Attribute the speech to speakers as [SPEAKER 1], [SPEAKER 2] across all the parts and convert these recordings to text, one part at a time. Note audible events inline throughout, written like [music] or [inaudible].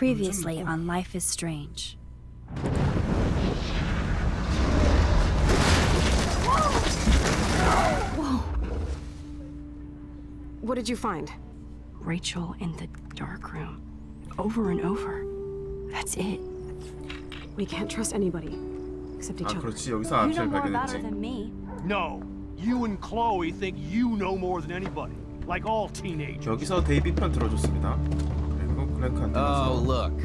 [SPEAKER 1] Previously on Life is Strange. Whoa!
[SPEAKER 2] What did you find?
[SPEAKER 3] Rachel in the dark room Over and over. That's it.
[SPEAKER 2] We can't trust anybody except each
[SPEAKER 4] 아
[SPEAKER 2] other.
[SPEAKER 4] 그렇지 여기서
[SPEAKER 1] You know
[SPEAKER 4] 암시를
[SPEAKER 1] more about her
[SPEAKER 4] 발견했지.
[SPEAKER 1] than me.
[SPEAKER 5] No, you and Chloe think you know more than anybody, like all teenagers.
[SPEAKER 4] 여기서 데이비 편 들어줬습니다. 그리고 클랭크한테
[SPEAKER 6] Oh,
[SPEAKER 4] 가서
[SPEAKER 6] look.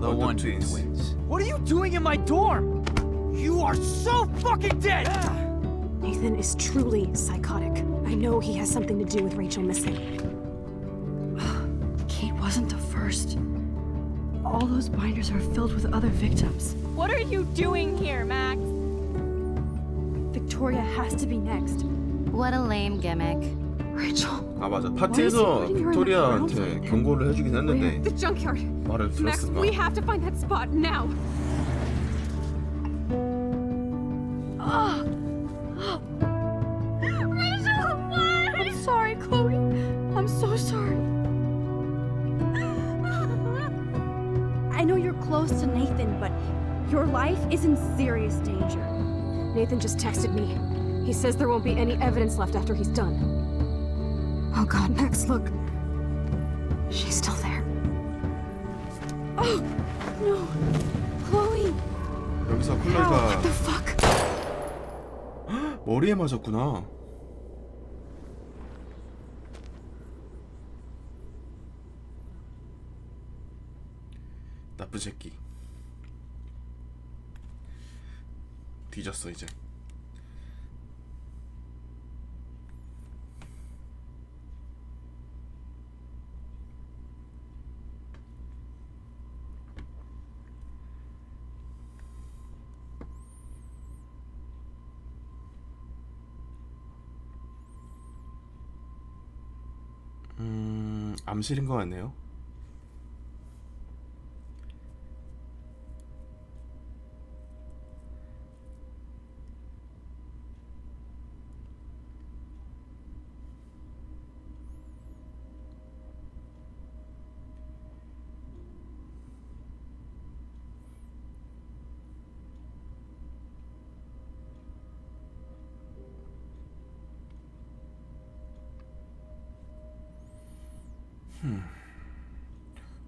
[SPEAKER 6] The
[SPEAKER 4] Oh, the
[SPEAKER 6] Wonder
[SPEAKER 4] twins.
[SPEAKER 6] twins.
[SPEAKER 5] What are you doing in my dorm? You are so fucking dead!
[SPEAKER 2] Nathan is truly psychotic. I know he has something to do with Rachel missing.
[SPEAKER 3] Kate wasn't the first. All those binders are filled with other victims.
[SPEAKER 7] What are you doing here, Max?
[SPEAKER 2] Victoria has to be next.
[SPEAKER 1] What a lame gimmick.
[SPEAKER 3] Rachel.
[SPEAKER 4] 아 맞아 파티에서
[SPEAKER 2] putting her in the
[SPEAKER 4] 빅토리아한테
[SPEAKER 2] ground?
[SPEAKER 4] 경고를 해주긴 했는데
[SPEAKER 2] The junkyard.
[SPEAKER 4] 말을
[SPEAKER 2] Max,
[SPEAKER 4] 들었을까?
[SPEAKER 2] we have to find that spot now. says there won't be any evidence left after he's done. Oh god, Max, look. She's still there.
[SPEAKER 1] Oh, No, Chloe.
[SPEAKER 4] 여기서
[SPEAKER 2] What
[SPEAKER 4] 클로이가
[SPEAKER 2] the fuck? [gasps]
[SPEAKER 4] 머리에 맞았구나. 나쁜 새끼. 뒤졌어 이제. 암실인 것 같네요.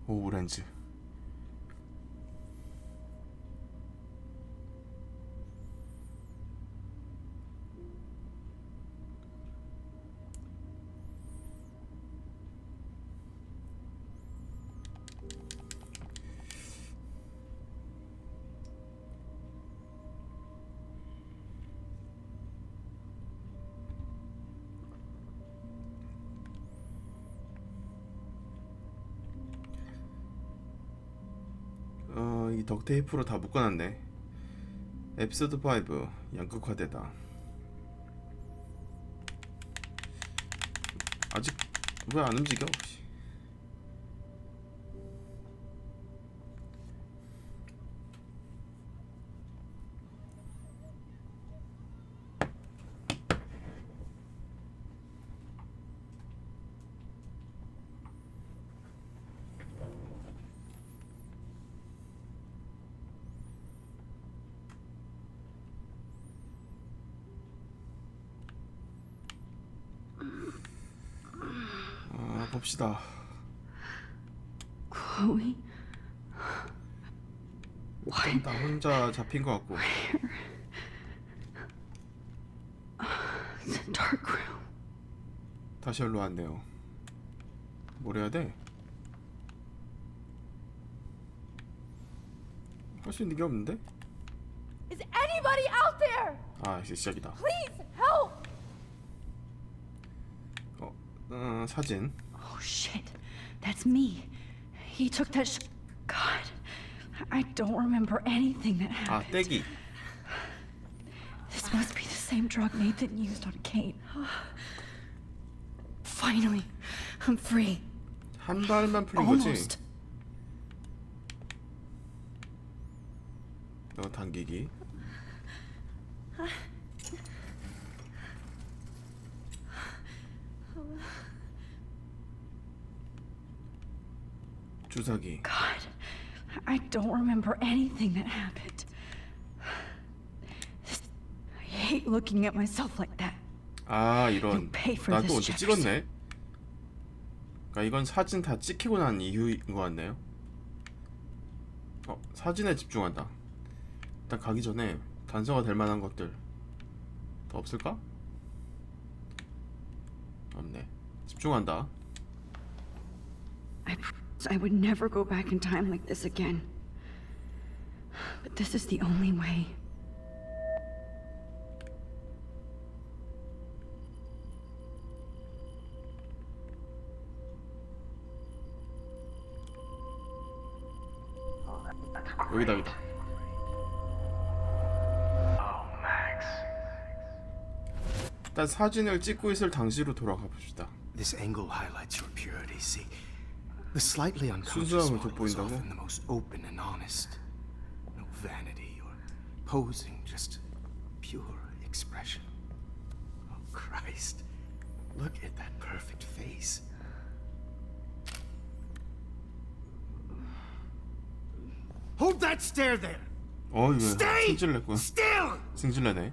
[SPEAKER 4] 오 오렌지. 이 덕테이프로 다 묶어놨네. 에피소드 5 양극화되다. 아직 왜 안 움직여? 봅시다.
[SPEAKER 3] Chloe.
[SPEAKER 4] 일단 나 혼자 잡힌 것 같고.
[SPEAKER 3] The dark room.
[SPEAKER 4] 다시 열로 왔네요. 뭘 해야 돼? 할 수 있는 게 없는데?
[SPEAKER 7] Is anybody out there?
[SPEAKER 4] 아 이제 시작이다.
[SPEAKER 7] Please help!
[SPEAKER 4] 어, 어 사진.
[SPEAKER 3] shit. That's me. He took that sh- God, I don't remember anything that
[SPEAKER 4] ah,
[SPEAKER 3] happened.
[SPEAKER 4] Ah, Diggy.
[SPEAKER 3] This must be the same drug Nathan used on Kate. Finally, I'm free.
[SPEAKER 4] 한 발만 풀린 거지.
[SPEAKER 3] 어,
[SPEAKER 4] 당기기. 주사기.
[SPEAKER 3] God, I don't remember anything that happened. I hate looking at myself like that.
[SPEAKER 4] 아 이런 나도
[SPEAKER 3] this,
[SPEAKER 4] 언제 찍었네 그러니까 이건 사진 다 찍히고 난 이후인 것 같네요 어 사진에 집중한다 일단 가기 전에 단서가 될 만한 것들 더 없을까? 없네 집중한다
[SPEAKER 3] I promised I would never go back in time like this again. But this is the only way.
[SPEAKER 4] 여기다 여기다 일단 사진을 찍고 있을 당시로 돌아가 봅시다
[SPEAKER 6] This angle highlights your purity. See, the slightly unconscious
[SPEAKER 4] 순수함을
[SPEAKER 6] one was
[SPEAKER 4] 돋보인다고?
[SPEAKER 6] often the most open and honest. No vanity or posing, just pure expression. Oh Christ! Look at that perfect face. Hold that stare there.
[SPEAKER 4] 어 이거
[SPEAKER 6] Stay
[SPEAKER 4] 승질 냈군
[SPEAKER 6] still.
[SPEAKER 4] 승질 내네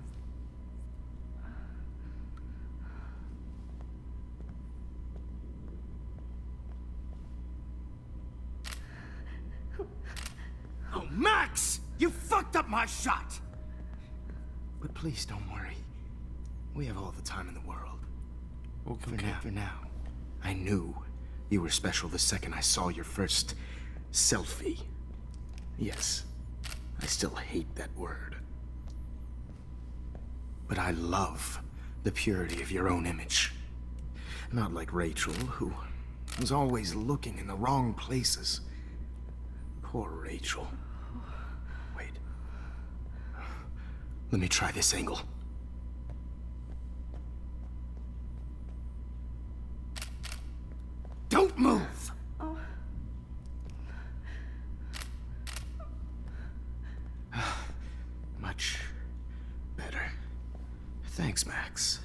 [SPEAKER 6] my shot. But please don't worry. We have all the time in the world.
[SPEAKER 4] Okay.
[SPEAKER 6] For now, for now. I knew you were special the second I saw your first selfie. Yes, I still hate that word. But I love the purity of your own image. Not like Rachel, who was always looking in the wrong places. Poor Rachel. Let me try this angle. Don't move! [sighs] Much better. Thanks, Max.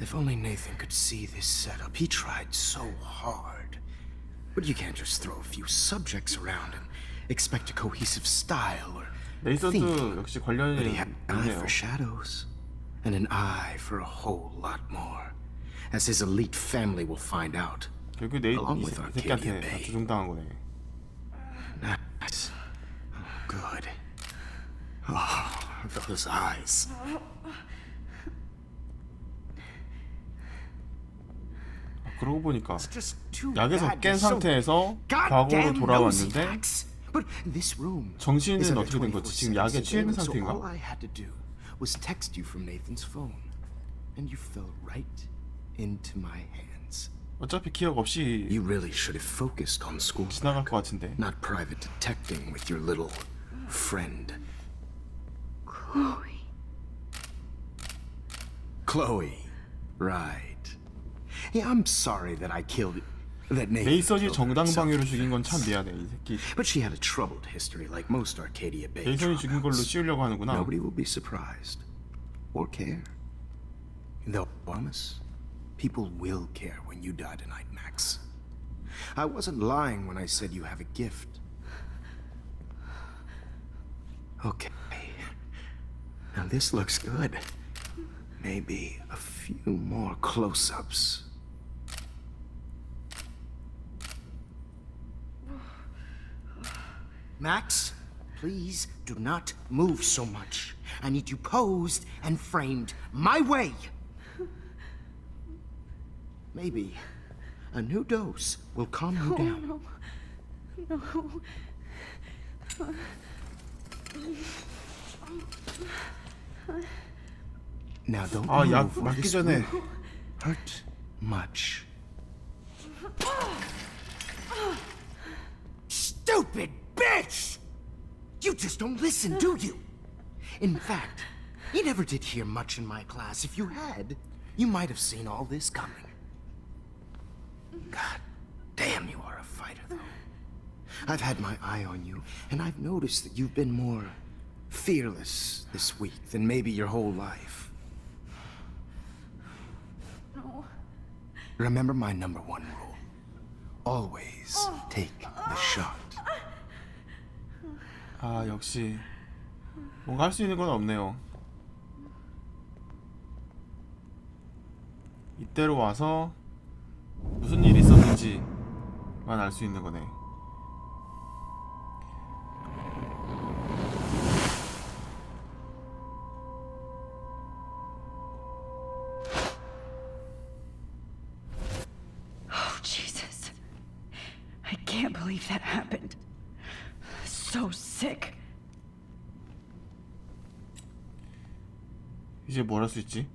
[SPEAKER 6] If only Nathan could see this setup. He tried so hard. But you can't just throw a few subjects around and expect a cohesive style or
[SPEAKER 4] 레이서드
[SPEAKER 6] theme.
[SPEAKER 4] 역시 관련이
[SPEAKER 6] But he had an eye
[SPEAKER 4] 있네요
[SPEAKER 6] for shadows, and an eye for a whole lot more, as his elite family will find out.
[SPEAKER 4] 결국 내, 이,
[SPEAKER 6] Along
[SPEAKER 4] 이
[SPEAKER 6] with
[SPEAKER 4] 새- 이 새끼한테
[SPEAKER 6] Arcadia
[SPEAKER 4] 다
[SPEAKER 6] Bay.
[SPEAKER 4] 조종당한 거네
[SPEAKER 6] Nice. Oh, good. Oh, those eyes.
[SPEAKER 4] 아, 그러고 보니까
[SPEAKER 6] It's just too
[SPEAKER 4] 약에서
[SPEAKER 6] bad
[SPEAKER 4] 깬
[SPEAKER 6] you're so
[SPEAKER 4] 상태에서 과거로
[SPEAKER 6] goddamn nosy,
[SPEAKER 4] 돌아왔는데
[SPEAKER 6] Max. But this room
[SPEAKER 4] 정신은
[SPEAKER 6] is under
[SPEAKER 4] 어떻게 된 거지? 지금
[SPEAKER 6] 24/7
[SPEAKER 4] 약에 취해 있는
[SPEAKER 6] surveillance, so
[SPEAKER 4] 상태인가?
[SPEAKER 6] all I had to do was text you from Nathan's phone, and you fell right into my hands.
[SPEAKER 4] 어차피 기억 없이
[SPEAKER 6] You really should have focused on school.
[SPEAKER 4] 지나갈 것 같은데
[SPEAKER 6] not private detecting with your little friend.
[SPEAKER 3] Chloe.
[SPEAKER 6] Chloe. Right. Yeah, I'm sorry that I killed that Nathan.
[SPEAKER 4] 네이선이
[SPEAKER 6] killed her
[SPEAKER 4] 정당방위로
[SPEAKER 6] himself.
[SPEAKER 4] 죽인 건 참 미안해 이 새끼
[SPEAKER 6] But she had a troubled history like most Arcadia Bay
[SPEAKER 4] 네이선이 죽인 걸로
[SPEAKER 6] dropouts.
[SPEAKER 4] 씌우려고 하는구나
[SPEAKER 6] Nobody will be surprised or care. Though I promise, people will care when you die tonight, Max. I wasn't lying when I said you have a gift. Okay. Now this looks good. Maybe a few more close-ups. Max, please do not move so much. I need you posed and framed my way. Maybe a new dose will calm you down. Now don't
[SPEAKER 4] 아, 약
[SPEAKER 6] move or
[SPEAKER 4] 맞기
[SPEAKER 6] this
[SPEAKER 4] 전에.
[SPEAKER 6] will hurt much. Stupid bitch! You just don't listen, do you? In fact, you never did hear much in my class. If you had, you might have seen all this coming. God damn, you are a fighter, though. I've had my eye on you, and I've noticed that you've been more fearless this week than maybe your whole life.
[SPEAKER 3] No.
[SPEAKER 6] Remember my number one rule. Always oh. take the shot.
[SPEAKER 4] 아 역시 뭔가 할 수 있는 건 없네요. 이때로 와서 무슨 일이 있었는지만 알 수 있는 거네. 이제 뭘 할 수 있지?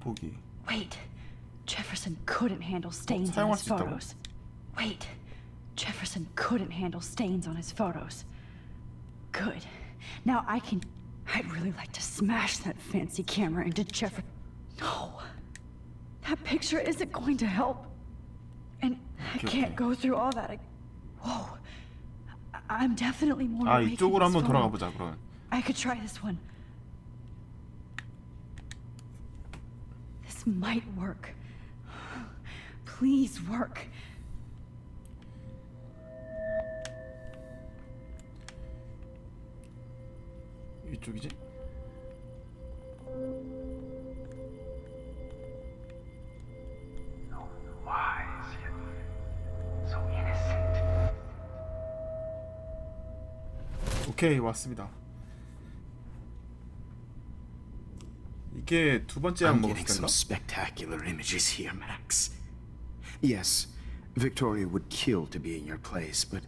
[SPEAKER 4] 보기.
[SPEAKER 3] Wait. Jefferson couldn't handle stains on
[SPEAKER 4] 사용할
[SPEAKER 3] his
[SPEAKER 4] 수 있다고?
[SPEAKER 3] photos. Wait. Jefferson couldn't handle stains on his photos. Good. Now I can. I'd really like to smash that fancy camera into Jefferson. No. That picture isn't going to help. And I
[SPEAKER 4] Okay,
[SPEAKER 3] can't
[SPEAKER 4] okay.
[SPEAKER 3] go through all that. ag- Whoa. I- I'm definitely more
[SPEAKER 4] 아
[SPEAKER 3] awake in
[SPEAKER 4] 이쪽으로
[SPEAKER 3] this
[SPEAKER 4] 한번 돌아가
[SPEAKER 3] photo.
[SPEAKER 4] 보자 그러면.
[SPEAKER 3] I could try this one. This might work. Please work.
[SPEAKER 4] 이쪽이지? 오케이 왔습니다. 이게 두 번째 약
[SPEAKER 6] I'm
[SPEAKER 4] 먹었을
[SPEAKER 6] getting
[SPEAKER 4] 텐가?
[SPEAKER 6] some spectacular images here, Max. Yes, Victoria would kill to be in your place, but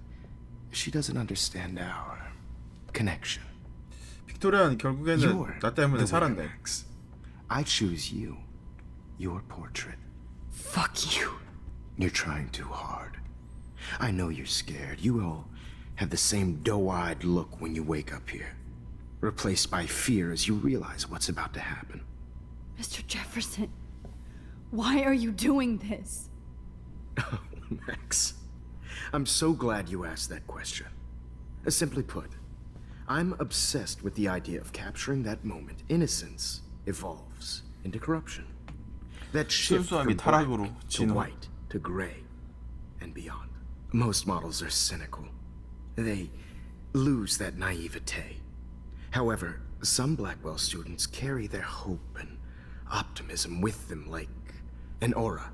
[SPEAKER 6] she doesn't understand our connection.
[SPEAKER 4] 빅토리아는 결국에는
[SPEAKER 6] You're
[SPEAKER 4] 나 때문에
[SPEAKER 6] the winner,
[SPEAKER 4] 살았네.
[SPEAKER 6] Max. I choose you. Your portrait.
[SPEAKER 3] Fuck you.
[SPEAKER 6] You're trying too hard. I know you're scared. You all have the same doe eyed look when you wake up here, replaced by fear as you realize what's about to happen.
[SPEAKER 1] Mr. Jefferson, why are you doing this? [laughs]
[SPEAKER 6] Oh, Max. I'm so glad you asked that question. Uh, simply put, I'm obsessed with the idea of capturing that moment innocence evolves into corruption. That shift from black to white to gray and beyond. Most models are cynical, They lose that naivete. However, some Blackwell students carry their hope and optimism with them like an aura.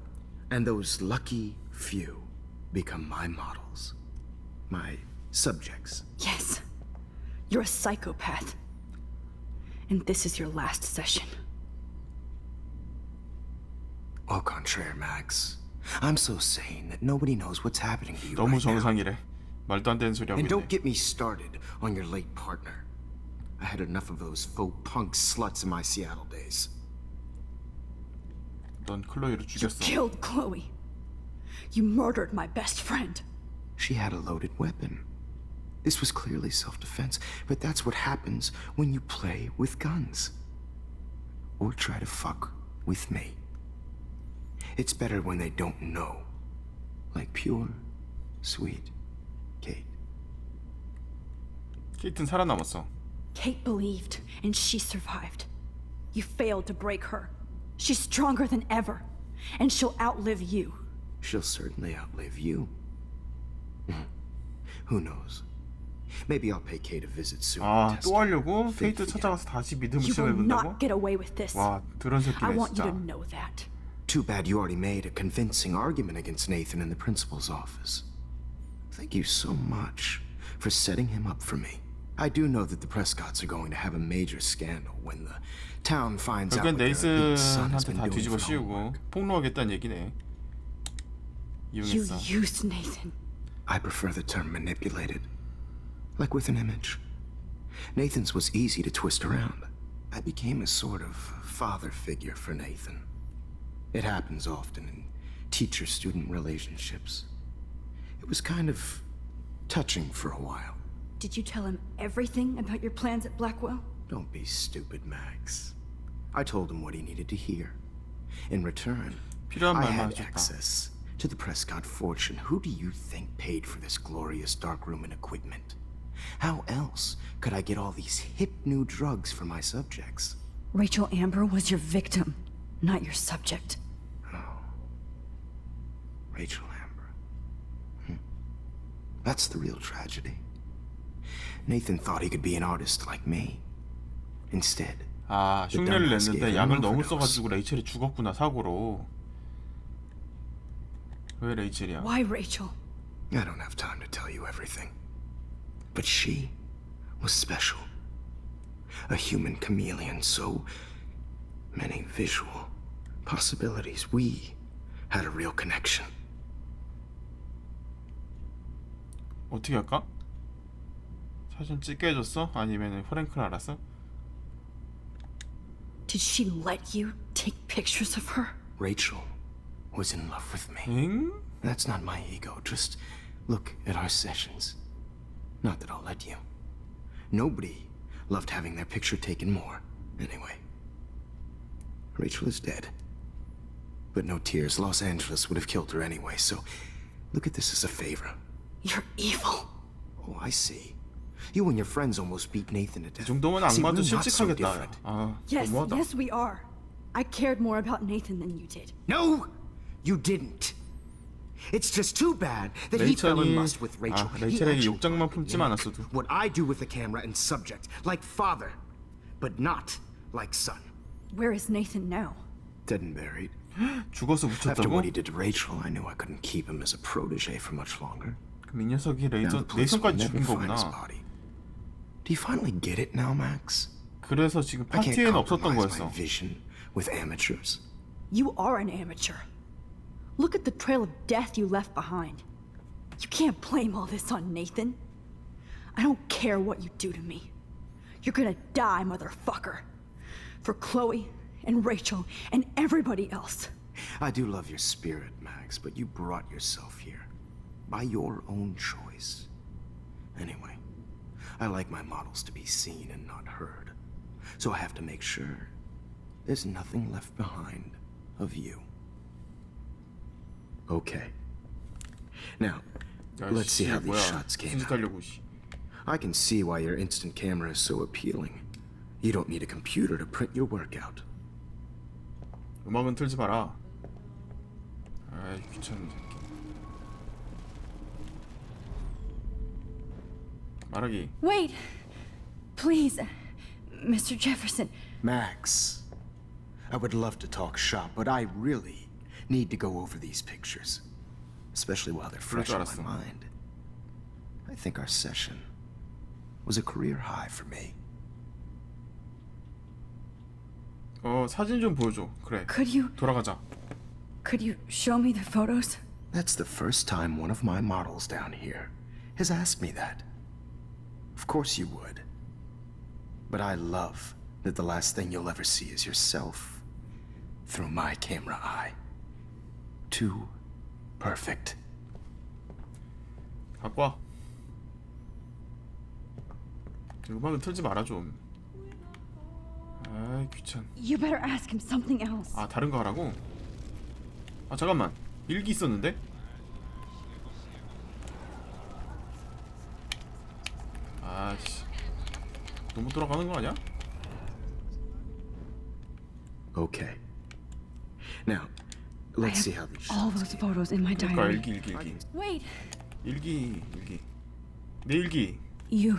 [SPEAKER 6] And those lucky few become my models, my subjects.
[SPEAKER 1] Yes, you're a psychopath. And this is your last session.
[SPEAKER 6] Au contraire, Max. I'm so sane that nobody knows what's happening to you
[SPEAKER 4] 너무
[SPEAKER 6] right now.
[SPEAKER 4] 정상이래. 말도 안 되는 소리 하고
[SPEAKER 6] And don't
[SPEAKER 4] 있네.
[SPEAKER 6] get me started on your late partner. I had enough of those faux punk sluts in my Seattle days.
[SPEAKER 4] 넌 클로이를 죽였어.
[SPEAKER 1] Killed Chloe. You murdered my best friend.
[SPEAKER 6] She had a loaded weapon. This was clearly self defense, but that's what happens when you play with guns. Or try to fuck with me. It's better when they don't know. Like pure, sweet Kate.
[SPEAKER 4] 케이튼 살아남았어.
[SPEAKER 1] Kate believed, and she survived. You failed to break her. She's stronger than ever, and she'll outlive you.
[SPEAKER 6] She'll certainly outlive you. [laughs] Who knows? Maybe I'll pay Kate a visit soon. and
[SPEAKER 4] 아
[SPEAKER 6] test
[SPEAKER 4] 또
[SPEAKER 6] her
[SPEAKER 4] 하려고
[SPEAKER 6] faith
[SPEAKER 4] 케이트
[SPEAKER 6] again.
[SPEAKER 4] 찾아가서 다시 믿음을
[SPEAKER 1] You will
[SPEAKER 4] 시험해본다고?
[SPEAKER 1] not get away with this.
[SPEAKER 4] 와 드런
[SPEAKER 1] I
[SPEAKER 4] 새끼네
[SPEAKER 1] want you to
[SPEAKER 4] 진짜.
[SPEAKER 1] know that.
[SPEAKER 6] Too bad you already made a convincing argument against Nathan in the principal's office. Thank you so much for setting him up for me. I do know that the Prescotts are going to have a major scandal when the town finds out
[SPEAKER 4] 결국엔
[SPEAKER 6] what their elite son has
[SPEAKER 4] 네이슨한테
[SPEAKER 6] been
[SPEAKER 4] 다
[SPEAKER 6] doing
[SPEAKER 4] 뒤집어
[SPEAKER 6] for homework.
[SPEAKER 4] 씌우고 폭로하겠다는 얘기네.
[SPEAKER 1] You
[SPEAKER 4] 이용했어.
[SPEAKER 1] used Nathan.
[SPEAKER 6] I prefer the term manipulated. Like with an image. Nathan's was easy to twist around. I became a sort of father figure for Nathan. It happens often in teacher student relationships. It was kind of touching for a while.
[SPEAKER 1] Did you tell him everything about your plans at Blackwell?
[SPEAKER 6] Don't be stupid, Max. I told him what he needed to hear. In return, I had access to the Prescott fortune. Who do you think paid for this glorious darkroom and equipment? How else could I get all these hip new drugs for my subjects?
[SPEAKER 1] Rachel Amber was your victim, not your subject.
[SPEAKER 6] Oh. Rachel That's the real tragedy. Nathan thought he could be an artist like me. Instead,
[SPEAKER 4] 아 흉내를 냈는데 약을 너무 써가지고 레이첼이 죽었구나 사고로 왜 레이첼이야
[SPEAKER 1] Why Rachel?
[SPEAKER 6] I don't have time to tell you everything. But she was special. A human chameleon, so many visual possibilities. We had a real connection.
[SPEAKER 4] 어떻게 할까? 사진 찍게 해줬어? 아니면 프랭크를 알았어?
[SPEAKER 1] Did she let you take pictures of her?
[SPEAKER 6] Rachel was in love with me.
[SPEAKER 4] 엥?
[SPEAKER 6] That's not my ego. Just look at our sessions. Not that I'll let you. Nobody loved having their picture taken more. Anyway, Rachel is dead. But no tears. Los Angeles would have killed her anyway, so look at this as a favor.
[SPEAKER 1] You're evil.
[SPEAKER 6] Oh, I see. You and your friends almost beat Nathan to
[SPEAKER 4] 이
[SPEAKER 6] death.
[SPEAKER 4] 정도면
[SPEAKER 6] See,
[SPEAKER 4] 악마도
[SPEAKER 6] we're not so
[SPEAKER 4] 실직하겠다
[SPEAKER 6] different.
[SPEAKER 4] 아
[SPEAKER 1] Yes,
[SPEAKER 4] 너무하다
[SPEAKER 1] yes, we are. I cared more about Nathan than you did.
[SPEAKER 6] No, you didn't. It's just too bad that he fell in
[SPEAKER 4] 레이첼이
[SPEAKER 6] lust with Rachel.
[SPEAKER 4] 아
[SPEAKER 6] He
[SPEAKER 4] 레이첼에게
[SPEAKER 6] actually
[SPEAKER 4] 욕장만
[SPEAKER 6] thought,
[SPEAKER 4] 품지
[SPEAKER 6] you know,
[SPEAKER 4] 않았어도
[SPEAKER 6] What I do with the camera and subject, like father, but not like son.
[SPEAKER 1] Where is Nathan now?
[SPEAKER 6] Dead and buried. [gasps]
[SPEAKER 4] 죽어서
[SPEAKER 6] After
[SPEAKER 4] 묻혔다고?
[SPEAKER 6] what he did to Rachel, I knew I couldn't keep him as a protege for much longer.
[SPEAKER 4] 그럼 이 녀석이
[SPEAKER 6] Now
[SPEAKER 4] 레이저
[SPEAKER 6] the police will
[SPEAKER 4] 네이션까지
[SPEAKER 6] never
[SPEAKER 4] 죽인
[SPEAKER 6] find his
[SPEAKER 4] 거구나
[SPEAKER 6] body. Do you finally get it now, Max?
[SPEAKER 4] 그래서 지금
[SPEAKER 6] I can't
[SPEAKER 4] 파티에는 없었던
[SPEAKER 6] compromise
[SPEAKER 4] 거였어
[SPEAKER 6] my vision with amateurs.
[SPEAKER 1] You are an amateur. Look at the trail of death you left behind. You can't blame all this on Nathan. I don't care what you do to me. You're gonna die, motherfucker. For Chloe and Rachel and everybody else.
[SPEAKER 6] I do love your spirit, Max, but you brought yourself here by your own choice. Anyway, I like my models to be seen and not heard, so I have to make sure there's nothing left behind of you. Okay. Now,
[SPEAKER 4] 야,
[SPEAKER 6] let's see
[SPEAKER 4] 씨,
[SPEAKER 6] how these
[SPEAKER 4] 뭐야
[SPEAKER 6] shots came
[SPEAKER 4] 순수
[SPEAKER 6] out.
[SPEAKER 4] 달려고 씨.
[SPEAKER 6] I can see why your instant camera is so appealing. You don't need a computer to print your work out.
[SPEAKER 4] 음악은 틀지 마라 아이 귀찮은 새 끼 말하기
[SPEAKER 3] Wait! Please, Mr. Jefferson.
[SPEAKER 6] Max, I would love to talk shop, but I really need to go over these pictures. Especially while they're fresh
[SPEAKER 4] 줄
[SPEAKER 6] in
[SPEAKER 4] 알았어.
[SPEAKER 6] my mind. I think our session was a career high for me.
[SPEAKER 4] 어 사진 좀 보여줘 그래
[SPEAKER 3] Could you
[SPEAKER 4] 돌아가자
[SPEAKER 3] could you show me the photos?
[SPEAKER 6] That's the first time one of my models down here has asked me that. Of course you would. But I love that the last thing you'll ever see is yourself through my camera eye. Too perfect.
[SPEAKER 4] 갖고 와 음악은 틀지 마라 좀 아이 귀찮
[SPEAKER 3] You better ask him something else.
[SPEAKER 4] 아 다른 거 하라고? 아 잠깐만 일기 있었는데? 아씨 너무 돌아가는 거 아니야?
[SPEAKER 6] Okay. Now, let's see how these
[SPEAKER 3] All
[SPEAKER 6] shots
[SPEAKER 3] those
[SPEAKER 6] came.
[SPEAKER 3] photos in my
[SPEAKER 4] 그러니까
[SPEAKER 3] diary.
[SPEAKER 4] 일기 일기 일기
[SPEAKER 3] Wait,
[SPEAKER 4] 일기 일기 내 일기
[SPEAKER 1] You.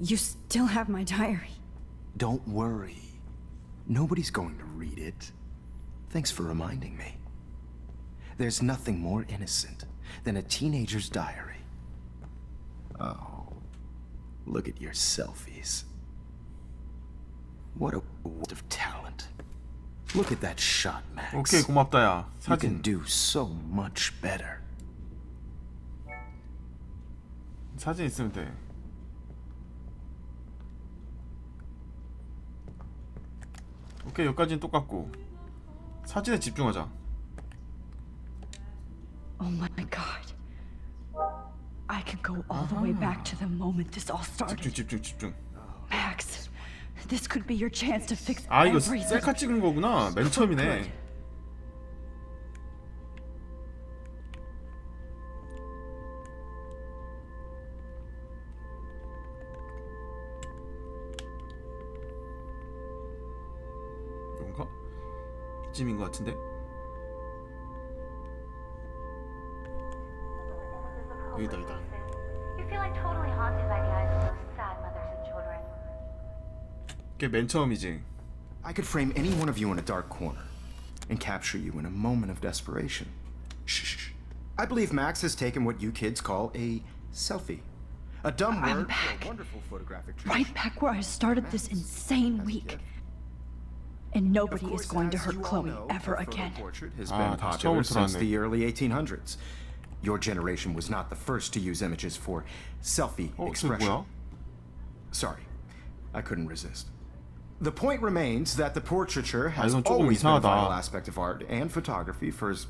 [SPEAKER 1] You still have my diary.
[SPEAKER 6] Don't worry. Nobody's going to read it. Thanks for reminding me. There's nothing more innocent than a teenager's diary. Oh, look at your selfies. What a world of talent. Look at that shot, Max.
[SPEAKER 4] 오케이 고맙다 야
[SPEAKER 6] You can
[SPEAKER 4] 사진
[SPEAKER 6] do so much better.
[SPEAKER 4] 사진 있으면 돼 오케이 여기까지는 똑같고 사진에 집중하자
[SPEAKER 3] oh my god. could go all the way back to the moment this all started.
[SPEAKER 4] 집중 집중 집중.
[SPEAKER 3] Max, this could be your chance to fix
[SPEAKER 4] 아 이거
[SPEAKER 3] everything.
[SPEAKER 4] 셀카 찍은 거구나. 맨 처음이네. 뭔가 이쯤인 것 같은데. 여기다 여기다. 그게 맨 처음이지
[SPEAKER 6] I could frame any one of you in a dark corner and capture you in a moment of desperation. Shh. shh, shh. I believe Max has taken what you kids call a selfie. A dumb
[SPEAKER 3] I'm
[SPEAKER 6] word for
[SPEAKER 3] back.
[SPEAKER 6] a wonderful photographic
[SPEAKER 3] Right
[SPEAKER 6] tradition.
[SPEAKER 3] back where I started this insane
[SPEAKER 6] As a
[SPEAKER 3] week.
[SPEAKER 6] gift.
[SPEAKER 3] And
[SPEAKER 6] Of
[SPEAKER 3] nobody
[SPEAKER 6] course,
[SPEAKER 3] is going to
[SPEAKER 6] as
[SPEAKER 3] hurt
[SPEAKER 6] you all
[SPEAKER 3] Chloe
[SPEAKER 6] know,
[SPEAKER 3] ever
[SPEAKER 6] the photo
[SPEAKER 3] again.
[SPEAKER 6] portrait has
[SPEAKER 4] Ah,
[SPEAKER 6] been
[SPEAKER 4] 다시
[SPEAKER 6] popular
[SPEAKER 4] 처음으로
[SPEAKER 6] since
[SPEAKER 4] 돌아왔네.
[SPEAKER 6] the early 1800s. Your generation was not the first to use images for selfie
[SPEAKER 4] 어? 저
[SPEAKER 6] expression.
[SPEAKER 4] 뭐야?
[SPEAKER 6] Sorry, I couldn't resist. The point remains that the portraiture has
[SPEAKER 4] 이건 조금
[SPEAKER 6] always been a
[SPEAKER 4] 이상하다.
[SPEAKER 6] vital aspect of art and photography for as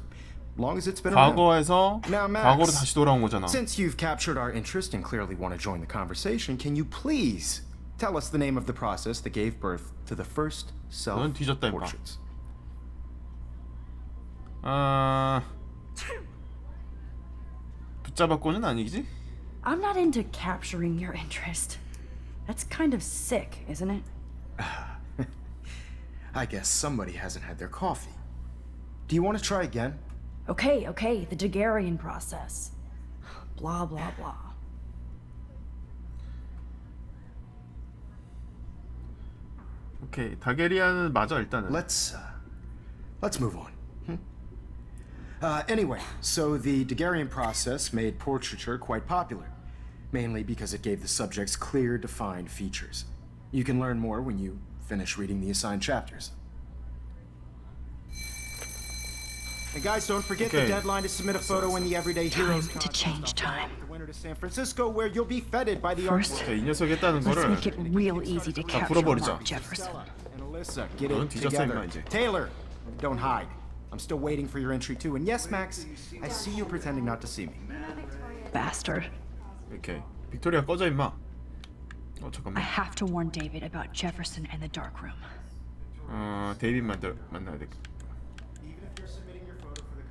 [SPEAKER 6] long as it's been around.
[SPEAKER 4] 과거에서
[SPEAKER 6] Now, Max,
[SPEAKER 4] 과거로 다시 돌아온 거잖아
[SPEAKER 6] Since you've captured our interest and clearly want to join the conversation, can you please tell us the name of the process that gave birth to the first
[SPEAKER 4] 넌 뒤졌다, 임마.
[SPEAKER 6] self-portraits?
[SPEAKER 4] 아... 붙잡았고는 아니지?
[SPEAKER 1] I'm not into capturing your interest. That's kind of sick, isn't it?
[SPEAKER 6] I guess somebody hasn't had their coffee. Do you want to try again?
[SPEAKER 1] Okay, okay, the Daguerrean process. Blah, blah, blah.
[SPEAKER 4] 오케이 다게리아는 맞아 일단은
[SPEAKER 6] Let's uh, let's move on. hmm? Uh, anyway, so the Daguerrean process made portraiture quite popular, mainly because it gave the subjects clear, defined features. You can learn more when you finish reading the assigned chapters. And guys, don't forget
[SPEAKER 4] Okay.
[SPEAKER 6] the deadline to submit a photo in the Everyday Heroes
[SPEAKER 3] Time to
[SPEAKER 6] contest.
[SPEAKER 3] change time.
[SPEAKER 6] The winner to San Francisco, where you'll be feted by the art
[SPEAKER 3] First,
[SPEAKER 4] 오케이, 이 녀석이 했다는
[SPEAKER 3] let's
[SPEAKER 4] 거를
[SPEAKER 3] make it real easy to capture
[SPEAKER 4] 풀어버리자.
[SPEAKER 3] Mark Jefferson.
[SPEAKER 6] and Alyssa, get
[SPEAKER 4] 넌
[SPEAKER 6] it
[SPEAKER 4] 뒤졌어,
[SPEAKER 6] together.
[SPEAKER 4] 임마, 이제.
[SPEAKER 6] Taylor, don't hide. I'm still waiting for your entry too. And yes, Max, I see you pretending not to see me.
[SPEAKER 3] Bastard.
[SPEAKER 4] 이렇게 빅토리아 꺼져 임마 어
[SPEAKER 3] I
[SPEAKER 4] 잠깐만
[SPEAKER 3] have to warn David about Jefferson and the dark room.
[SPEAKER 4] 어 데이빗 만들, 만나야 돼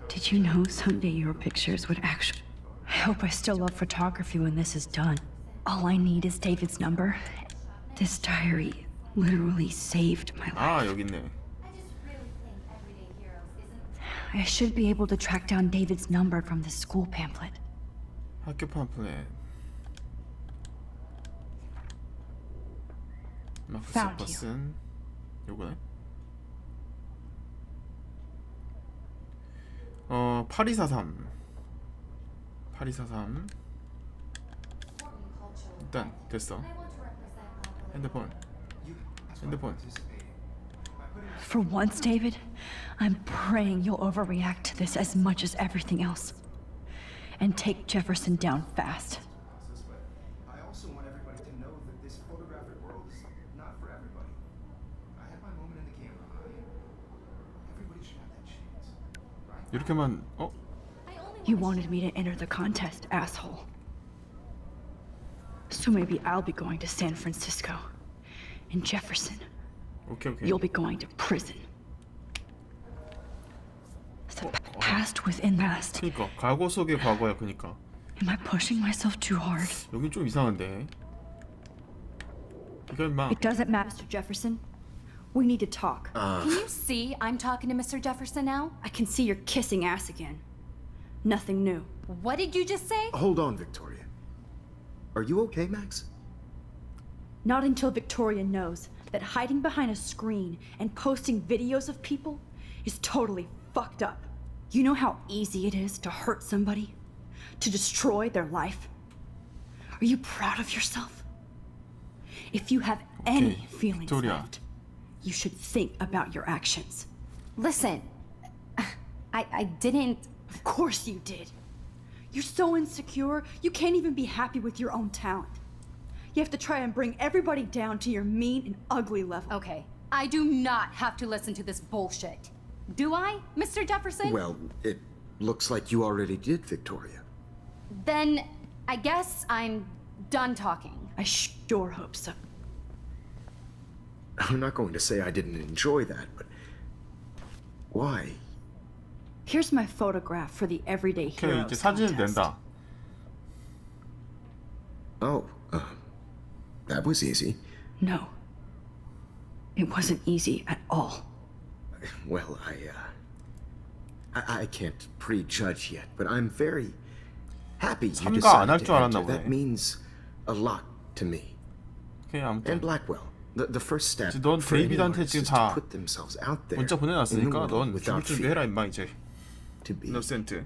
[SPEAKER 3] Did you know someday your pictures would actually. I hope I still love photography when this is done. All I need is David's number. This diary literally saved my life.
[SPEAKER 4] 아 여기 있네
[SPEAKER 8] I just really think Everyday Heroes isn't
[SPEAKER 3] I should be able to track down David's number from the school pamphlet.
[SPEAKER 4] 학교 팜플렛 마크스
[SPEAKER 3] Found you.
[SPEAKER 4] 버슨 요거네 어 8243 8243 일단 됐어 핸드폰 핸드폰
[SPEAKER 3] For once, David, I'm praying you'll overreact to this as much as everything else. And take Jefferson down fast.
[SPEAKER 4] 이렇게만 어?
[SPEAKER 3] You wanted me to enter the contest, asshole. So maybe I'll be going to San Francisco. And Jefferson,
[SPEAKER 4] 오케이 오케이
[SPEAKER 3] you'll be going to prison. The p- past within past.
[SPEAKER 4] 그니까 과거 속의 과거야 그니까
[SPEAKER 3] Am I pushing myself too hard?
[SPEAKER 4] 여긴 좀 이상한데 이거 임마
[SPEAKER 1] It doesn't matter, Mr. Jefferson. We need to talk. Uh.
[SPEAKER 7] Can you see I'm talking to Mr. Jefferson now?
[SPEAKER 1] I can see you're kissing ass again. Nothing new.
[SPEAKER 7] What did you just say?
[SPEAKER 6] Hold on, Victoria. Are you okay, Max?
[SPEAKER 1] Not until Victoria knows that hiding behind a screen and posting videos of people is totally fucked up. You know how easy it is to hurt somebody? To destroy their life? Are you proud of yourself? If you have any feelings
[SPEAKER 4] Victoria.
[SPEAKER 1] left, you should think about your actions.
[SPEAKER 7] Listen, [sighs] I I didn't.
[SPEAKER 1] Of course you did. You're so insecure, you can't even be happy with your own talent. You have to try and bring everybody down to your mean and ugly level.
[SPEAKER 7] Okay, I do not have to listen to this bullshit. Do I, Mr. Jefferson?
[SPEAKER 6] Well, it looks like you already did, Victoria.
[SPEAKER 7] Then I guess I'm done talking.
[SPEAKER 1] I sure hope so. [laughs]
[SPEAKER 6] I'm not going to say I didn't enjoy that, but why?
[SPEAKER 1] Here's my photograph for the Everyday
[SPEAKER 4] 오케이
[SPEAKER 1] Heroes
[SPEAKER 4] 이제 사진을
[SPEAKER 1] contest.
[SPEAKER 4] 낸다
[SPEAKER 6] Oh, uh, that was easy.
[SPEAKER 1] No. It wasn't easy at all.
[SPEAKER 6] well, I, uh. I, I can't prejudge yet, but I'm very happy you
[SPEAKER 4] 참가 안 할
[SPEAKER 6] decided
[SPEAKER 4] 줄
[SPEAKER 6] to
[SPEAKER 4] 알았나
[SPEAKER 6] enter. That
[SPEAKER 4] 보네.
[SPEAKER 6] means a lot to me.
[SPEAKER 4] 오케이 아무튼
[SPEAKER 6] And Blackwell. The, the first step
[SPEAKER 4] 이제 넌
[SPEAKER 6] for anyone
[SPEAKER 4] 데이비드한테
[SPEAKER 6] is
[SPEAKER 4] 지금
[SPEAKER 6] just to
[SPEAKER 4] 다
[SPEAKER 6] put themselves out there
[SPEAKER 4] 문자
[SPEAKER 6] in the
[SPEAKER 4] 보내놨으니까
[SPEAKER 6] world
[SPEAKER 4] 넌 죽을
[SPEAKER 6] without
[SPEAKER 4] 준비해라
[SPEAKER 6] fear,
[SPEAKER 4] 임마 이제
[SPEAKER 6] to be
[SPEAKER 4] 이노센트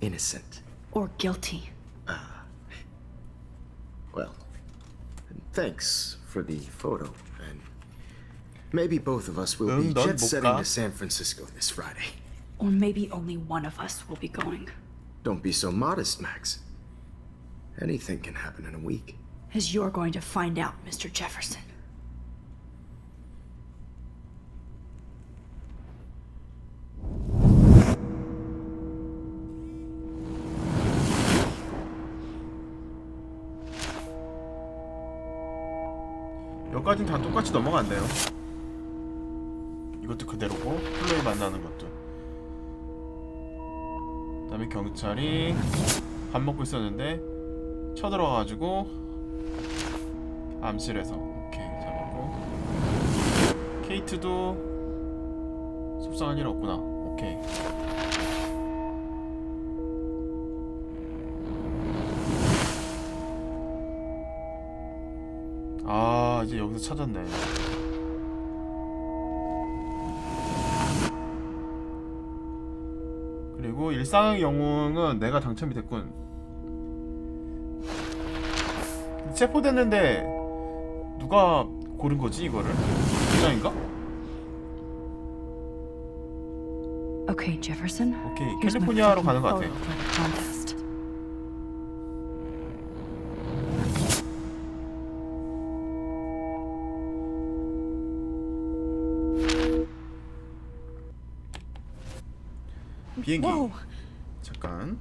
[SPEAKER 6] innocent.
[SPEAKER 1] Or guilty.
[SPEAKER 6] Well, thanks for the photo, and maybe both of us will
[SPEAKER 4] 응,
[SPEAKER 6] be
[SPEAKER 4] 넌
[SPEAKER 6] jet
[SPEAKER 4] 못
[SPEAKER 6] setting
[SPEAKER 4] 가.
[SPEAKER 6] to San Francisco this Friday.
[SPEAKER 1] Or maybe only one of us will be going.
[SPEAKER 6] Don't be so modest, Max. Anything can happen in a week.
[SPEAKER 1] As you're going to find out, Mr. Jefferson.
[SPEAKER 4] 여기까지는 다 똑같이 넘어간대요. 이것도 그대로고 플로이 만나는 것도. 그 다음에 경찰이 밥 먹고 있었는데 쳐들어가가지고 암실에서 오케이 잡았고. 케이트도 속상한 일 없구나. 오케이 여기서 찾았네 그리고 일상의 영웅은 내가 당첨이 됐군 체포됐는데 누가 고른 거지 이거를? 부장인가?
[SPEAKER 3] Okay, Jefferson.
[SPEAKER 4] 오케이 캘리포니아로 가는 것 같아 비행기! 잠깐